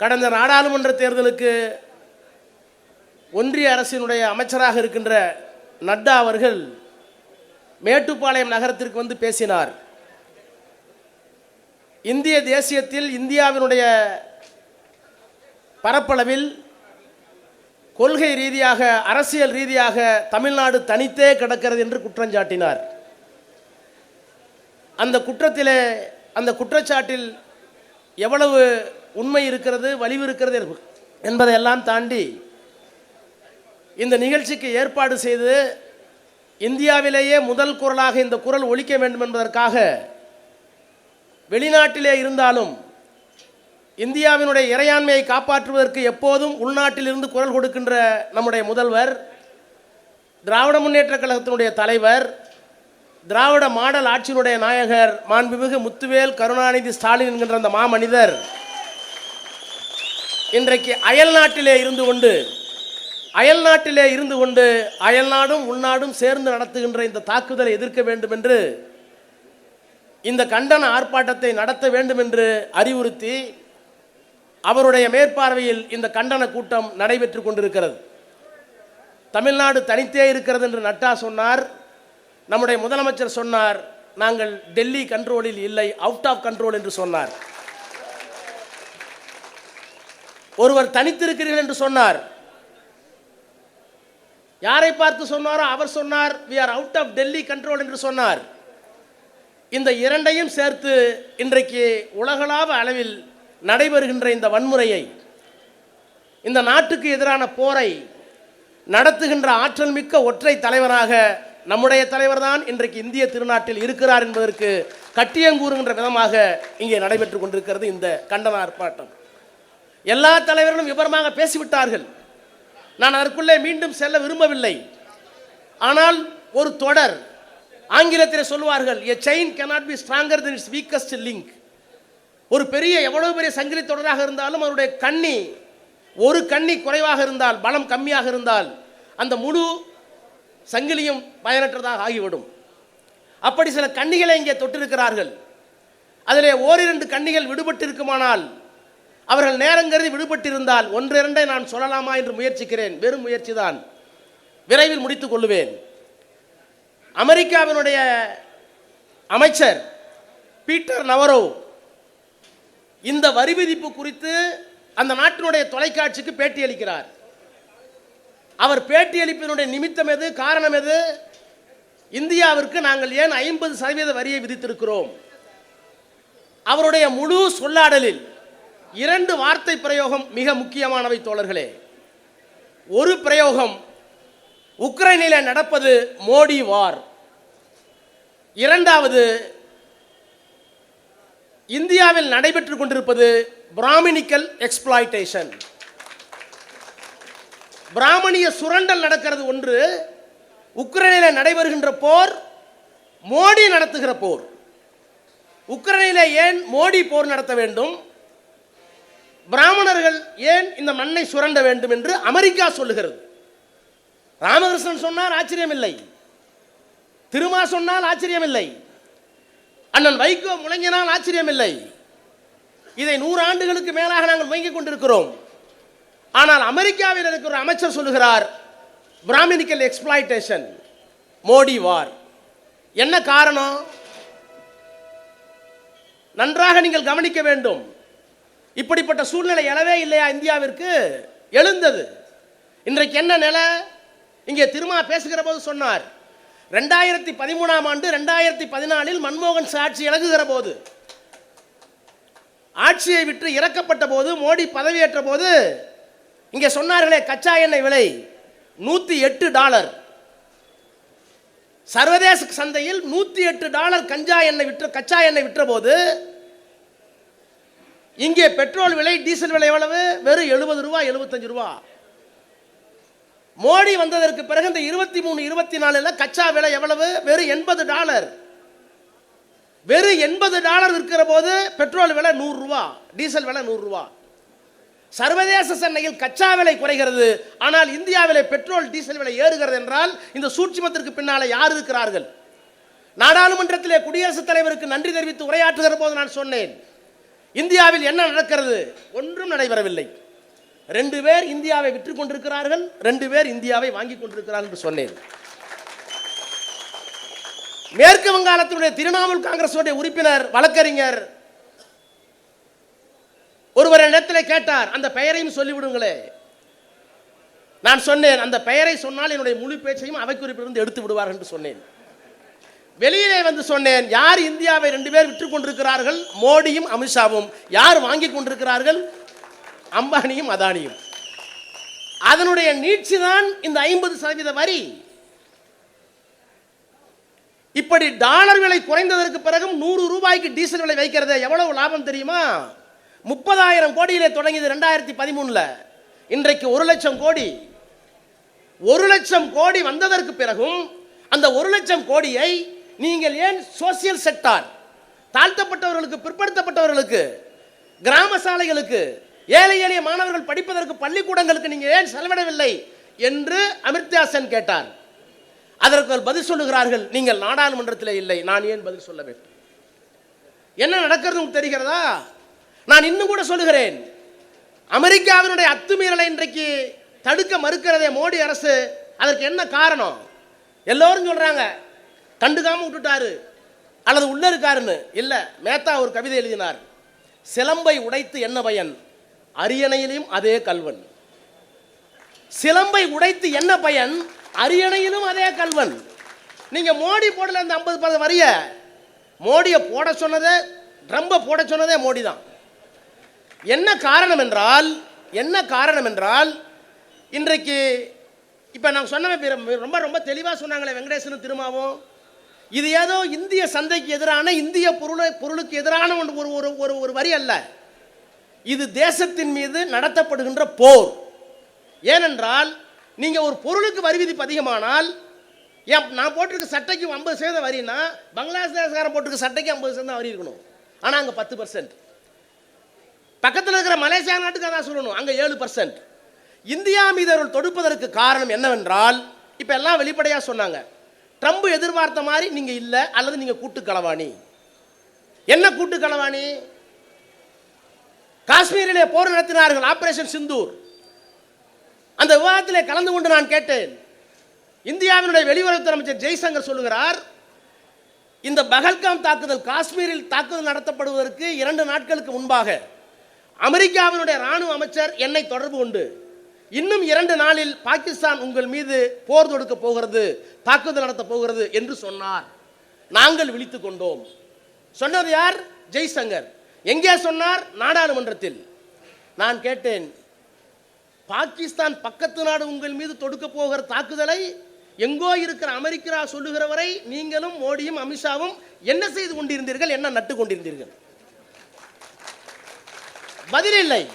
கடந்த நாடாளுமன்ற தேர்தலுக்கு ஒன்றிய அரசினுடைய அமைச்சராக இருக்கின்ற நட்டா அவர்கள் மேட்டுப்பாளையம் நகரத்திற்கு வந்து பேசினார். இந்திய தேசியத்தில் இந்தியாவினுடைய பரப்பளவில் கொள்கை ரீதியாக அரசியல் ரீதியாக தமிழ்நாடு தனித்தே கிடக்கிறது என்று குற்றஞ்சாட்டினார் அந்த குற்றத்திலே அந்த குற்றச்சாட்டில் எவ்வளவு உண்மை இருக்கிறது வலிவு இருக்கிறது என்பதையெல்லாம் தாண்டி இந்த நிகழ்ச்சிக்கு ஏற்பாடு செய்து இந்தியாவிலேயே முதல் குரலாக இந்த குரல் ஒழிக்க வேண்டும் என்பதற்காக வெளிநாட்டிலே இருந்தாலும் இந்தியாவினுடைய இறையாண்மையை காப்பாற்றுவதற்கு எப்போதும் உள்நாட்டில் இருந்து குரல் கொடுக்கின்ற நம்முடைய முதல்வர் திராவிட முன்னேற்ற கழகத்தினுடைய தலைவர் திராவிட மாடல் ஆட்சியினுடைய நாயகர் மாண்புமிகு முத்துவேல் கருணாநிதி ஸ்டாலின் என்கின்ற அந்த மாமனிதர் இன்றைக்கு அயல் நாட்டிலே இருந்து கொண்டு அயல் நாட்டிலே இருந்து கொண்டு அயல் நாடும் உள்நாடும் சேர்ந்து நடத்துகின்ற இந்த தாக்குதலை எதிர்க்க வேண்டும் என்று இந்த கண்டன ஆர்ப்பாட்டத்தை நடத்த வேண்டும் என்று அறிவுறுத்தி அவருடைய மேற்பார்வையில் இந்த கண்டன கூட்டம் நடைபெற்று கொண்டிருக்கிறது. தமிழ்நாடு தனித்தே இருக்கிறது என்று நட்டா சொன்னார். நம்முடைய முதலமைச்சர் சொன்னார் நாங்கள் டெல்லி கண்ட்ரோலில் இல்லை அவுட் ஆஃப் கண்ட்ரோல் என்று சொன்னார். ஒருவர் தனித்திருக்கிறீர்கள் என்று சொன்னார். யாரை பார்த்து சொன்னாரோ அவர் சொன்னார். We are out of Delhi control என்று சொன்னார். இந்த இரண்டையும் சேர்த்து இன்றைக்கு உலகளாவ அளவில் நடைபெறுகின்ற இந்த வன்முறையை இந்த நாட்டுக்கு எதிரான போரை நடத்துகின்ற ஆற்றல் மிக்க ஒற்றை தலைவராக நம்முடைய தலைவர்தான் இன்றைக்கு இந்திய திருநாட்டில் இருக்கிறார் என்பதற்கு கட்டியங்கூறுகின்ற விதமாக இங்கே நடைபெற்று கொண்டிருக்கிறது இந்த கண்டன ஆர்ப்பாட்டம். எல்லா தலைவர்களும் விவரமாக பேசிவிட்டார்கள். நான் அதற்குள்ளே மீண்டும் செல்ல விரும்பவில்லை. ஆனால் ஒரு தொடர் ஆங்கிலத்தில் சொல்வார்கள் a chain cannot be stronger than its weakest link ஒரு பெரிய எவ்வளவு பெரிய சங்கிலி தொடராக இருந்தாலும் அவருடைய கண்ணி ஒரு கண்ணி குறைவாக இருந்தால் பலம் கம்மியாக இருந்தால் அந்த முழு சங்கிலியும் பயனற்றதாக ஆகிவிடும். அப்படி சில கண்ணிகளை இங்கே தொட்டிருக்கிறார்கள். அதிலே ஓரிரண்டு கண்ணிகள் விடுபட்டிருக்குமானால் அவர்கள் நேரங்கருதி விடுபட்டிருந்தால் ஒன்றிரண்டை நான் சொல்லலாமா என்று முயற்சிக்கிறேன். வெறும் முயற்சிதான். விரைவில் முடித்துக் கொள்ளுவேன். அமெரிக்காவினுடைய அமைச்சர் பீட்டர் நவரோ இந்த வரி விதிப்பு குறித்து அந்த நாட்டினுடைய தொலைக்காட்சிக்கு பேட்டியளிக்கிறார் அவர் பேட்டியளிப்பினுடைய நிமித்தம் எது காரணம் எது? இந்தியாவிற்கு நாங்கள் ஏன் ஐம்பது சதவீத வரியை விதித்திருக்கிறோம்? அவருடைய முழு சொல்லாடலில் இரண்டு வார்த்தை பிரயோகம் மிக முக்கியமானவை தோழர்களே. ஒரு பிரயோகம் உக்ரைனில் நடப்பது மோடி வார். இரண்டாவது இந்தியாவில் நடைபெற்றுக் கொண்டிருப்பது பிராமணிக்கல் எக்ஸ்பிளாய்டேஷன். பிராமணிய சுரண்டல் நடக்கிறது ஒன்று உக்ரைனில் நடைபெறுகின்ற போர் மோடி நடத்துகிற போர். உக்ரைனில் ஏன் மோடி போர் நடத்த வேண்டும்? பிராமணர்கள் ஏன் இந்த மண்ணை சுரண்ட வேண்டும் என்று அமெரிக்கா சொல்லுகிறது? ராமகிருஷ்ணன் சொன்னால் ஆச்சரியமில்லை. திருமா சொன்னால் ஆச்சரியமில்லை. அண்ணன் வைகோ முழங்கினால் ஆச்சரியமில்லை. இதை நூறு ஆண்டுகளுக்கு மேலாக நாங்கள் முயங்கிக் கொண்டிருக்கிறோம். ஆனால் அமெரிக்காவில் இருக்கிற அமைச்சர் சொல்லுகிறார் பிராமினிக்கல் எக்ஸ்பிளாய்டேஷன் மோடி வார் என்ன காரணம்? நன்றாக நீங்கள் கவனிக்க வேண்டும். இப்படிப்பட்ட சூழ்நிலை எழவே இல்லையா இந்தியாவிற்கு? எழுந்தது. இன்றைக்கு என்ன நிலை? இங்கே திருமா பேசுகிற போது சொன்னார் ரெண்டாயிரத்தி பதிமூணாம் ஆண்டு ரெண்டாயிரத்தி பதினாலில் மன்மோகன் சிங் ஆட்சி இழகுகிற போது ஆட்சியை விட்டு இறக்கப்பட்ட போது மோடி பதவியேற்ற போது இங்கே சொன்னார்களே கச்சா எண்ணெய் விலை நூற்றி எட்டு டாலர். சர்வதேச சந்தையில் நூற்றி எட்டு டாலர் கஞ்சா எண்ணெய் விற்ற கச்சா எண்ணெய் விற்ற போது இங்கே பெட்ரோல் விலை டீசல் விலை எவ்வளவு? வெறும் எழுபது ரூபா எழுபத்தஞ்சு ரூபா. மோடி வந்ததற்கு பிறகு இந்த இருபத்தி மூணு இருபத்தி நாலுல கச்சா விலை எவ்வளவு? வெறும் எண்பது டாலர். வெறும் எண்பது டாலர் இருக்கிற போது பெட்ரோல் விலை நூறு ரூபா டீசல் விலை நூறு ரூபா. சர்வதேச சந்தையில் கச்சா விலை குறைகிறது. ஆனால் இந்தியாவிலே பெட்ரோல் டீசல் விலை ஏறுகிறது என்றால் இந்த சூட்சிமத்திற்கு பின்னாலே யார் இருக்கிறார்கள்? நாடாளுமன்றத்திலே குடியரசுத் தலைவருக்கு நன்றி தெரிவித்து உரையாற்றுகிற போது நான் சொன்னேன் இந்தியாவில் என்ன நடக்கிறது? ஒன்றும் நடைபெறவில்லை. ரெண்டு பேர் இந்தியாவை விற்று கொண்டிருக்கிறார்கள் ரெண்டு பேர் இந்தியாவை வாங்கி கொண்டிருக்கிறார்கள் என்று சொன்னேன். மேற்கு வங்காளத்தினுடைய திரிணாமுல் காங்கிரஸ் உறுப்பினர் வழக்கறிஞர் ஒருவர் இடத்தில் கேட்டார் அந்த பெயரையும் சொல்லிவிடுங்களே. நான் சொன்னேன் அந்த பெயரை சொன்னால் என்னுடைய முழு பேச்சையும் அவை குறிப்பிலிருந்து எடுத்து விடுவார் என்று சொன்னேன். வெளியிலே வந்து சொன்னேன் யார் இந்தியாவை ரெண்டு பேர் விற்று கொண்டிருக்கிறார்கள்? மோடியும் அமித்ஷாவும். யார் வாங்கி கொண்டிருக்கிறார்கள்? அம்பானியும் அதானியும். அதனுடைய நீட்சி தான் இந்த ஐம்பது சதவீத வரி. இப்படி டாலர் விலை குறைந்ததற்கு பிறகும் நூறு ரூபாய்க்கு டீசல் விலை வைக்கிறது எவ்வளவு லாபம் தெரியுமா? முப்பதாயிரம் கோடியிலே தொடங்கியது ரெண்டாயிரத்தி பதிமூணுல. இன்றைக்கு ஒரு லட்சம் கோடி. ஒரு லட்சம் கோடி வந்ததற்கு பிறகும் அந்த ஒரு லட்சம் கோடியை நீங்கள் ஏன் சோசியல் செக்டார் தாழ்த்தப்பட்டவர்களுக்கு பிற்படுத்தப்பட்டவர்களுக்கு கிராம சாலைகளுக்கு ஏழை எளிய மாணவர்கள் படிப்பதற்கு பள்ளிக்கூடங்களுக்கு நீங்கள் ஏன் செலவிடவில்லை என்று அமிர்தாசன் கேட்டார். அதற்கு பதில் சொல்லுகிறார்கள் நீங்கள் நாடாளுமன்றத்தில் இல்லை நான் ஏன் பதில் சொல்ல வேண்டும்? என்ன நடக்கிறது உங்களுக்கு தெரிகிறதா? நான் இன்னும் கூட சொல்லுகிறேன் அமெரிக்காவினுடைய அத்துமீறலை இன்றைக்கு தடுக்க மறுக்கிறதே மோடி அரசு அதற்கு என்ன காரணம்? எல்லோரும் சொல்றாங்க கண்டுக்காம விட்டுட்டாரு. அல்லது உள்ள இருக்காருன்னு? இல்ல. மேத்தா ஒரு கவிதை எழுதினார். சிலம்பை உடைத்து என்ன பயன்? அரியணையிலும் அதே கல்வன். சிலம்பை உடைத்து என்ன பயன்? அரியணையிலும் அதே கல்வன். நீங்க மோடி போடல அந்த ஐம்பது பத வரிய? மோடியை போட சொன்னதே ட்ரம்ப போட சொன்னதே மோடி தான். என்ன காரணம் என்றால் என்ன காரணம் என்றால் இன்றைக்கு இப்போ நான் சொன்ன ரொம்ப ரொம்ப தெளிவாக சொன்னாங்களே வெங்கடேசனும் திருமாவும். இது ஏதோ இந்திய சந்தைக்கு எதிரான இந்திய பொருளை பொருளுக்கு எதிரான ஒன்று ஒரு ஒரு ஒரு ஒரு வரி அல்ல. இது தேசத்தின் மீது நடத்தப்படுகின்ற போர். ஏனென்றால் நீங்கள் ஒரு பொருளுக்கு வரி விதிப்பு அதிகமானால் ஏன் நான் போட்டிருக்க சட்டைக்கு ஐம்பது சதவீதம் வரினா பங்களாதேஷ்காரன் போட்டிருக்க சட்டைக்கு ஐம்பது சதவீதம் வரி இருக்கணும். ஆனால் அங்கே பத்து பர்சன்ட் பக்கத்தில் இருக்கிற மலேசியா நாட்டுக்கு அதான் சொல்லணும். அங்கே ஏழு பர்சன்ட் இந்தியா மீது அவர்கள் தொடுப்பதற்கு காரணம் என்னவென்றால் இப்போ எல்லாம் வெளிப்படையாக சொன்னாங்க. ட்ரம்ப் எதிர்பார்த்த மாதிரி நீங்கள் இல்லை அல்லது நீங்கள் கூட்டு களவாணி என்ன கூட்டு களவாணி காஷ்மீரிலே போர் நடத்தினார்கள் ஆபரேஷன் சிந்தூர். அந்த விவாதத்திலே கலந்து கொண்டு நான் கேட்டேன். இந்தியாவினுடைய வெளியுறவுத்துறை அமைச்சர் ஜெய்சங்கர் சொல்லுகிறார் இந்த பகல்காம் தாக்குதல் காஷ்மீரில் தாக்குதல் நடத்தப்படுவதற்கு இரண்டு நாட்களுக்கு முன்பாக அமெரிக்காவினுடைய ராணுவ அமைச்சர் என்னை தொடர்பு கொண்டு இன்னும் இரண்டு நாளில் பாகிஸ்தான் உங்கள் மீது போர் தொடுக்க போகிறது தாக்குதல் நடத்த போகிறது என்று சொன்னார். நாங்கள் விழித்துக் கொண்டோம். சொன்னது யார்? ஜெய்சங்கர். எங்கே சொன்னார்? நாடாளுமன்றத்தில். நான் கேட்டேன் பாகிஸ்தான் பக்கத்து நாடு உங்கள் மீது தொடுக்க போகிற தாக்குதலை எங்கோ இருக்கிற அமெரிக்கா சொல்லுகிறவரை நீங்களும் மோடியும் அமித்ஷாவும் என்ன செய்து கொண்டிருந்தீர்கள்? என்ன நட்டு கொண்டிருந்தீர்கள்? பதில் இல்லை.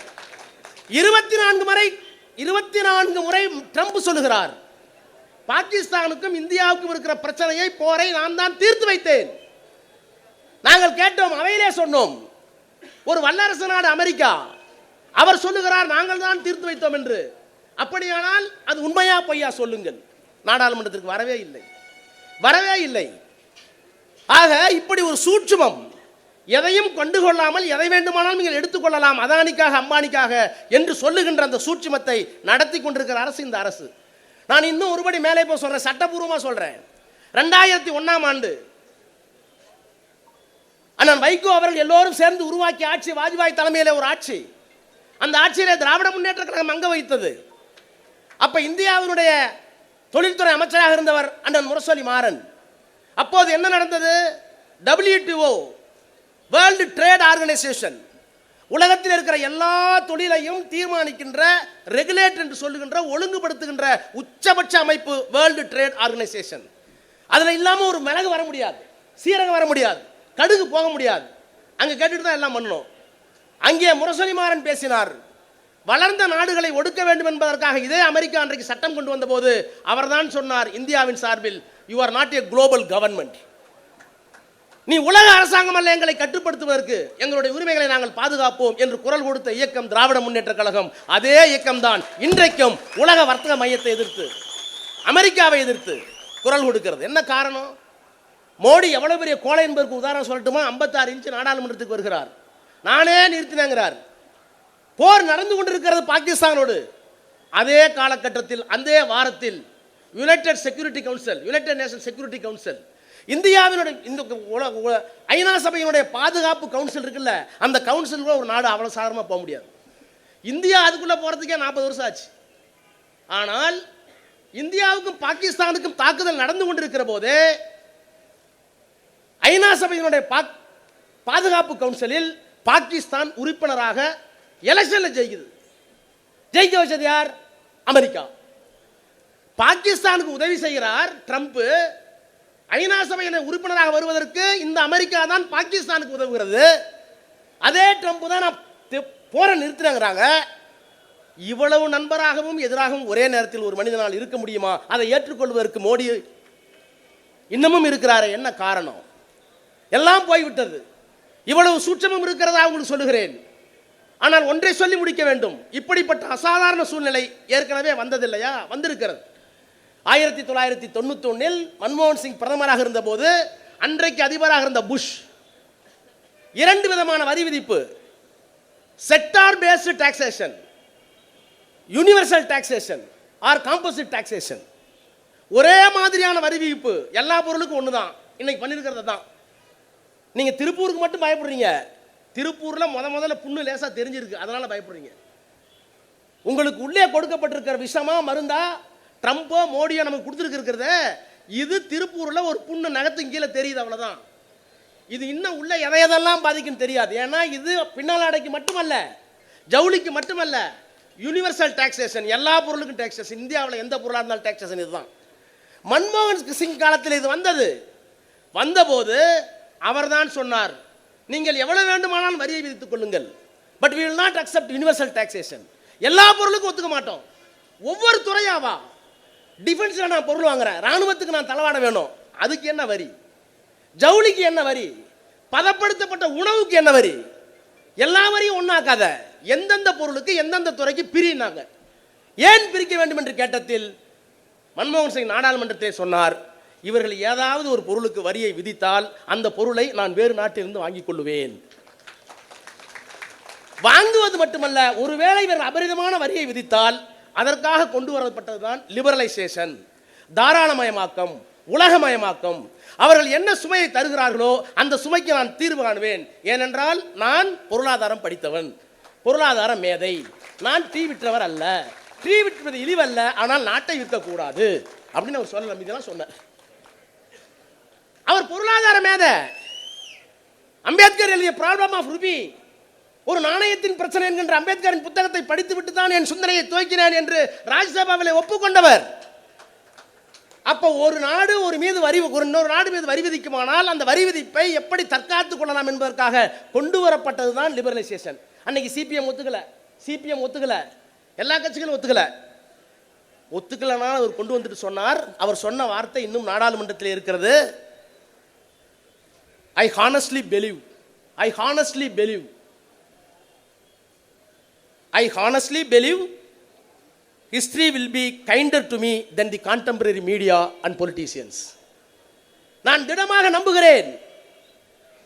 இருபத்தி நான்கு முறை இருபத்தி நான்கு முறை ட்ரம்ப் சொல்லுகிறார். பாகிஸ்தானுக்கும் இந்தியாவுக்கும் இருக்கிற பிரச்சனையை போரை நான் தான் தீர்த்து வைத்தேன். நாங்கள் கேட்டோம் அவையிலே சொன்னோம் ஒரு வல்லரசு நாடு அமெரிக்கா அவர் சொல்லுகிறார் நாங்கள் தான் தீர்த்து வைத்தோம் என்று. அப்படியானால் அது உண்மையா பொய்யா சொல்லுங்கள். நாடாளுமன்றத்திற்கு வரவே இல்லை. வரவே இல்லை. ஆக இப்படி ஒரு சூட்சுமம் எதையும் கொண்டு கொள்ளாமல் எதை வேண்டுமானாலும் நீங்கள் எடுத்துக்கொள்ளலாம். அதானிக்காக அம்பானிக்காக என்று சொல்லுகின்ற அந்த சூட்சிமத்தை நடத்தி கொண்டிருக்கிற அரசு இந்த அரசு. நான் இன்னும் ஒருபடி மேலே போய் சொல்றேன் சட்டபூர்வமாக சொல்றேன். ரெண்டாயிரத்தி ஒன்னாம் ஆண்டு அண்ணன் வைகோ அவர்கள் எல்லோரும் சேர்ந்து உருவாக்கிய ஆட்சி வாஜ்பாய் தலைமையில் ஒரு ஆட்சி. அந்த ஆட்சியிலே திராவிட முன்னேற்ற கழகம் அங்க வைத்தது. அப்ப இந்தியாவினுடைய தொழில்துறை அமைச்சராக இருந்தவர் அண்ணன் முரசொலி மாறன். அப்போது என்ன நடந்தது? டபிள்யூடிஓ வேர்ல்டு ட்ரேட் ஆர்கனைசேஷன் உலகத்தில் இருக்கிற எல்லா தொழிலையும் தீர்மானிக்கின்ற ரெகுலேட் என்று சொல்லுகின்ற ஒழுங்குபடுத்துகின்ற உச்சபட்ச அமைப்பு வேர்ல்டு ட்ரேட் ஆர்கனைசேஷன் அதில் இல்லாமல் ஒரு மிளகு வர முடியாது சீரகம் வர முடியாது கடுகு போக முடியாது. அங்கே கேட்டுட்டு தான் எல்லாம் பண்ணணும். அங்கே முரசொலி மாறன் பேசினார். வளர்ந்த நாடுகளை ஒடுக்க வேண்டும் என்பதற்காக இதே அமெரிக்கா அன்றைக்கு சட்டம் கொண்டு வந்தபோது அவர்தான் சொன்னார் இந்தியாவின் சார்பில் you are not a global government நீ உலக அரசாங்கம் அல்ல எங்களை கட்டுப்படுத்துவதற்கு எங்களுடைய உரிமைகளை நாங்கள் பாதுகாப்போம் என்று குரல் கொடுத்த இயக்கம் திராவிட முன்னேற்ற கழகம். அதே இயக்கம் தான் இன்றைக்கும் உலக வர்த்தக மையத்தை எதிர்த்து அமெரிக்காவை எதிர்த்து குரல் கொடுக்கிறது. என்ன காரணம்? மோடி எவ்வளவு பெரிய கோலை என்பதற்கு உதாரணம் சொல்லட்டுமா? ஐம்பத்தாறு இன்ச்சு நாடாளுமன்றத்துக்கு வருகிறார். நானே நிறுத்தினேங்கிறார். போர் நடந்து கொண்டிருக்கிறது பாகிஸ்தானோடு. அதே காலகட்டத்தில் அந்த வாரத்தில் United security council United nation security council இந்தியாவினுடைய இந்த உலக ஐநா சபையினுடைய பாதுகாப்பு கவுன்சில் இருக்குல்ல அந்த கவுன்சில் கூட ஒரு நாடு அவ்வளோ சாதாரணமாக போக முடியாது. இந்தியா அதுக்குள்ளே போகிறதுக்கே நாற்பது வருஷம் ஆச்சு. ஆனால் இந்தியாவுக்கும் பாகிஸ்தானுக்கும் தாக்குதல் நடந்து கொண்டிருக்கிற போது ஐநா சபையினுடைய பாக்- பாதுகாப்பு கவுன்சிலில் பாகிஸ்தான் உறுப்பினராக எலெக்ஷனில் ஜெயிக்குது. ஜெயிக்க வச்சது யார்? அமெரிக்கா. பாகிஸ்தானுக்கு உதவி செய்கிறார் ட்ரம்ப்பு ஐநா சபையில் உறுப்பினராக வருவதற்கு இந்த அமெரிக்கா தான் பாகிஸ்தானுக்கு உதவுகிறது. அதே ட்ரம்ப் தான் நான் தி- போரை நிறுத்தினாங்கிறாங்க. இவ்வளவு நண்பராகவும் எதிராகவும் ஒரே நேரத்தில் ஒரு மனிதனால் இருக்க முடியுமா? அதை ஏற்றுக்கொள்வதற்கு மோடி இன்னமும் இருக்கிறாரு என்ன காரணம்? எல்லாம் போய்விட்டது. இவ்வளவு சூட்சமும் இருக்கிறதா உங்களுக்கு சொல்லுகிறேன். ஆனால் ஒன்றை சொல்லி முடிக்க வேண்டும். இப்படிப்பட்ட அசாதாரண சூழ்நிலை ஏற்கனவே வந்ததில்லையா? வந்திருக்கிறது. ஆயிரத்தி தொள்ளாயிரத்தி தொண்ணூற்றி ஒன்றில் மன்மோகன் சிங் பிரதமராக இருந்தபோது அன்றைக்கு அதிபராக இருந்த புஷ். இரண்டு விதமான வரி விதிப்பு. Sector based taxation universal taxation or composite taxation ஒரே மாதிரியான வரி விதிப்பு. எல்லா பொருளுக்கும் ஒன்று தான் இன்னைக்கு பண்ணியிருக்கிறது தான் நீங்கள் திருப்பூருக்கு மட்டும் பயப்படுறீங்க. திருப்பூரில் முத முதல்ல புண்ணு லேசாக தெரிஞ்சிருக்கு. அதனால் பயப்படுறீங்க. உங்களுக்கு உள்ளே கொடுக்கப்பட்டிருக்கிற விஷமா மருந்தா ட்ரம்ப்போ மோடியோ நமக்கு கொடுத்துருக்கிறத இது திருப்பூரில் ஒரு புண்ணு நகத்துக்கு கீழே தெரியுது அவ்வளோதான் இது இன்னும் உள்ள எதை எதெல்லாம் பாதிக்குன்னு தெரியாது. ஏன்னா இது பின்னால் அடைக்கு மட்டுமல்ல ஜவுளிக்கு மட்டுமல்ல யூனிவர்சல் டாக்ஸேஷன் எல்லா பொருளுக்கும் டாக்ஸேஷன் இந்தியாவில் எந்த பொருளாக இருந்தாலும் டாக்ஸேஷன் இதுதான். மன்மோகன் சிங் காலத்தில் இது வந்தது. வந்தபோது அவர்தான் சொன்னார் நீங்கள் எவ்வளவு வேண்டுமானாலும் வரியை விதித்துக் கொள்ளுங்கள். But we will not accept universal taxation எல்லா பொருளுக்கும் ஒத்துக்க மாட்டோம். ஒவ்வொரு துறையாவா? டிஃபென்ஸில் நான் பொருள் வாங்குறேன். ராணுவத்துக்கு நான் தளவாட வேணும். அதுக்கு என்ன வரி? ஜவுளிக்கு என்ன வரி? பதப்படுத்தப்பட்ட உணவுக்கு என்ன வரி? எல்லா வரியும் ஒன்றாக்காத எந்தெந்த பொருளுக்கு எந்தெந்த துறைக்கு பிரினாங்க ஏன் பிரிக்க வேண்டும் என்று கேட்டத்தில் மன்மோகன் சிங் நாடாளுமன்றத்தை சொன்னார் இவர்கள் ஏதாவது ஒரு பொருளுக்கு வரியை விதித்தால் அந்த பொருளை நான் வேறு நாட்டிலிருந்து வாங்கிக் கொள்ளுவேன். வாங்குவது மட்டுமல்ல ஒருவேளை இவர்கள் அபரிதமான வரியை விதித்தால் அதற்காக கொண்டு வரப்பட்டதுதான் லிபரலைசேஷன் தாராளமயமாக்கம் உலகமயமாக்கம். அவர்கள் என்ன சுமையை தருகிறார்களோ அந்த சுமைக்கு நான் தீர்வு காணுவேன். ஏனென்றால் நான் பொருளாதாரம் படித்தவன். பொருளாதார மேதை. நான் டீ விற்றவர் அல்ல. டீ விற்றது இழிவல்ல ஆனால் நாட்டை விற்கக்கூடாது. அப்படின்னு அவர் சொல்லலாம் இதெல்லாம் சொன்னார். அவர் பொருளாதார மேதை. அம்பேத்கர் எழுதிய ப்ராப்ளம் ஆஃப் ருபி ஒரு நாணயத்தின் பிரச்சனை என்கின்ற அம்பேத்கரின் புத்தகத்தை படித்துவிட்டு தான் என் சிந்தனையை துவக்கினேன் என்று ராஜ்யசபாவில் ஒப்புக்கொண்டவர். அப்போ ஒரு நாடு ஒரு மீது வரி ஒரு இன்னொரு நாடு மீது வரி விதிக்குமானால் அந்த வரி விதிப்பை எப்படி தற்காத்துக் கொள்ளலாம் என்பதற்காக கொண்டு வரப்பட்டது தான் லிபரலைசேஷன் அன்னைக்கு சிபிஎம் ஒத்துக்கல. சிபிஎம் ஒத்துக்கல. எல்லா கட்சிகளும் ஒத்துக்கல. ஒத்துக்கலனால் அவர் கொண்டு வந்துட்டு சொன்னார். அவர் சொன்ன வார்த்தை இன்னும் நாடாளுமன்றத்தில் இருக்கிறது. I honestly believe I honestly believe I honestly believe history will be kinder to me than the contemporary media and politicians நான் திடமாக நம்புகிறேன்.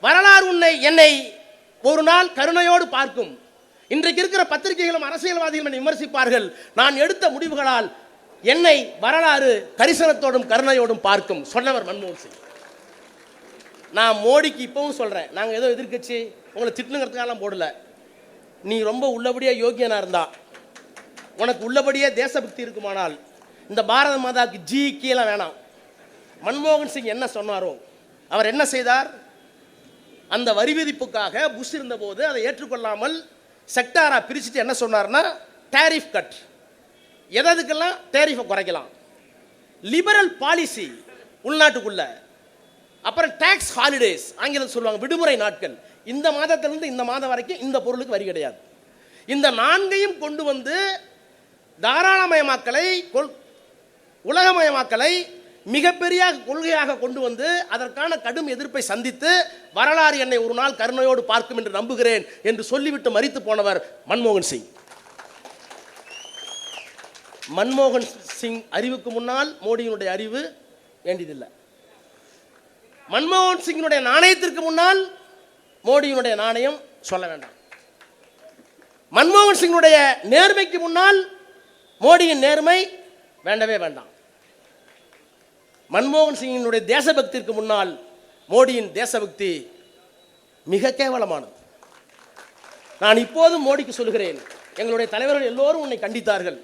வரலாறு உன்னை என்னை ஒரு நாள் கருணையோடு பார்க்கும். இன்றைக்கு இருக்கிற பத்திரிகைகளும் அரசியல்வாதிகளும் என்னை விமர்சிப்பார்கள். நான் எடுத்த முடிவுகளால் என்னை வரலாறு கரிசனத்தோடும் கருணையோடும் பார்க்கும் சொன்னவர் மன்மோகன் சிங். நான் மோடிக்கு இப்பவும் சொல்றேன். நாங்கள் ஏதோ எதிர்க்கட்சி உங்களை திட்டுங்கிறதுக்காகலாம் போடல. நீ ரொம்ப உள்ளபடியே யோக்கியனா இருந்தா உனக்கு உள்ளபடியே தேசபக்தி இருக்குமானால் இந்த பாரத மாதாவுக்கு ஜி கீழே வேணாம். மன்மோகன் சிங் என்ன சொன்னாரோ அவர் என்ன செய்தார்? அந்த வரி விதிப்புக்காக புஷ் இருந்தபோது அதை ஏற்றுக்கொள்ளாமல் செக்டாராக பிரிச்சுட்டு என்ன சொன்னார்னா டேரிஃப் கட் எதுக்கெல்லாம் டேரிஃபை குறைக்கலாம். லிபரல் பாலிசி உள்நாட்டுக்குள்ள. அப்புறம் டேக்ஸ் ஹாலிடேஸ் ஆங்கிலம் சொல்லுவாங்க விடுமுறை நாட்கள். இந்த மாதத்திலிருந்து இந்த மாதம் வரைக்கும் இந்த பொருளுக்கு வரி கிடையாது. இந்த நான்கையும் கொண்டு வந்து தாராளமயமாக்கலை கொள்- உலகமயமாக்கலை மிகப்பெரிய கொள்கையாக கொண்டு வந்து அதற்கான கடும் எதிர்ப்பை சந்தித்து வரலாறு என்னை ஒரு நாள் கருணையோடு பார்க்கும் என்று நம்புகிறேன் என்று சொல்லிவிட்டு மறித்து போனவர் மன்மோகன் சிங். மன்மோகன் சிங் அறிவுக்கு முன்னால் மோடியினுடைய அறிவு வேண்டியதில்லை. மன்மோகன் சிங்கினுடைய நாணயத்திற்கு முன்னால் மோடியினுடைய நாணயம் சொல்ல வேண்டாம். மன்மோகன் சிங்கினுடைய நேர்மைக்கு முன்னால் மோடியின் நேர்மை வேண்டவே வேண்டாம். மன்மோகன் சிங்கினுடைய தேசபக்திற்கு முன்னால் மோடியின் தேசபக்தி மிக கேவலமானது. நான் இப்போதும் மோடிக்கு சொல்கிறேன் எங்களுடைய தலைவர்கள் எல்லோரும் உன்னை கண்டித்தார்கள்.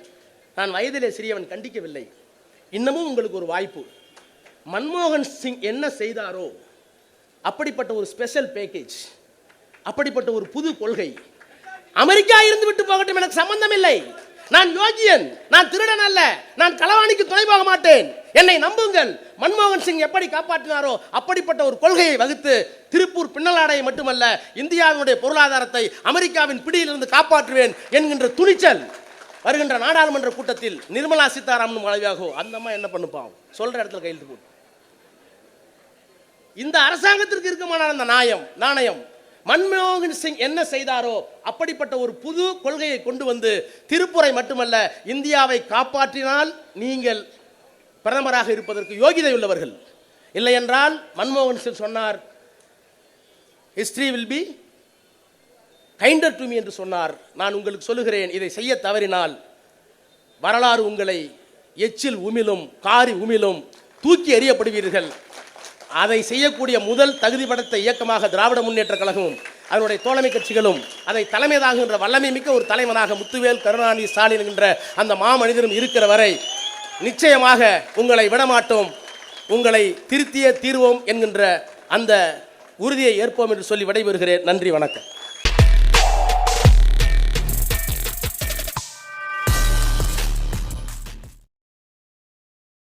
நான் வயதிலே சிறியவன் கண்டிக்கவில்லை. இன்னமும் உங்களுக்கு ஒரு வாய்ப்பு. மன்மோகன் சிங் என்ன செய்தாரோ அப்படிப்பட்ட ஒரு ஸ்பெஷல் பேக்கேஜ் அப்படிப்பட்ட ஒரு புது கொள்கை. அமெரிக்கா இருந்து விட்டு போகட்டும் எனக்கு சம்பந்தம் இல்லை. நான் யோகியன் நான் திருடன் அல்ல. நான் களவாணிக்கு துணை போக மாட்டேன். என்னை நம்புங்கள். மன்மோகன் சிங் எப்படி காப்பாற்றினாரோ அப்படிப்பட்ட ஒரு கொள்கையை வகுத்து திருப்பூர் பின்னலாடையை மட்டுமல்ல இந்தியாவினுடைய பொருளாதாரத்தை அமெரிக்காவின் பிடியிலிருந்து காப்பாற்றுவேன் என்கின்ற துணிச்சல் வருகின்ற நாடாளுமன்ற கூட்டத்தில் நிர்மலா சீதாராமன் மனைவியாகோ அந்த அம்மா என்ன பண்ணுப்பான்? சொல்ற இடத்துல கையெழுத்து போட்டு. இந்த அரசாங்கத்திற்கு இருக்குமானால் அந்த நாயம் நாணயம். மன்மோகன் சிங் என்ன செய்தாரோ அப்படிப்பட்ட ஒரு புது கொள்கையை கொண்டு வந்து திருப்புரை மட்டுமல்ல இந்தியாவை காப்பாற்றினால் நீங்கள் பிரதமராக இருப்பதற்கு யோகிதை உள்ளவர்கள். இல்லை என்றால் மன்மோகன் சிங் சொன்னார் history will be kinder to me என்று சொன்னார். நான் உங்களுக்கு சொல்லுகிறேன் இதை செய்ய தவறினால் வரலாறு உங்களை எச்சில் உமிழும் காரி உமிழும் தூக்கி எறியப்படுவீர்கள். அதை செய்யக்கூடிய முதல் தகுதி படைத்த இயக்கமாக திராவிட முன்னேற்ற கழகமும் அதனுடைய தோழமை கட்சிகளும் அதை தலைமை வல்லமை மிக்க ஒரு தலைவனாக முத்துவேல் கருணாநிதி ஸ்டாலின் என்கின்ற அந்த மாமனிதரும் இருக்கிற வரை நிச்சயமாக உங்களை விடமாட்டோம். உங்களை திருத்திய தீர்வோம் என்கின்ற அந்த உறுதியை ஏற்போம் என்று சொல்லி விடைபெறுகிறேன். நன்றி வணக்கம்.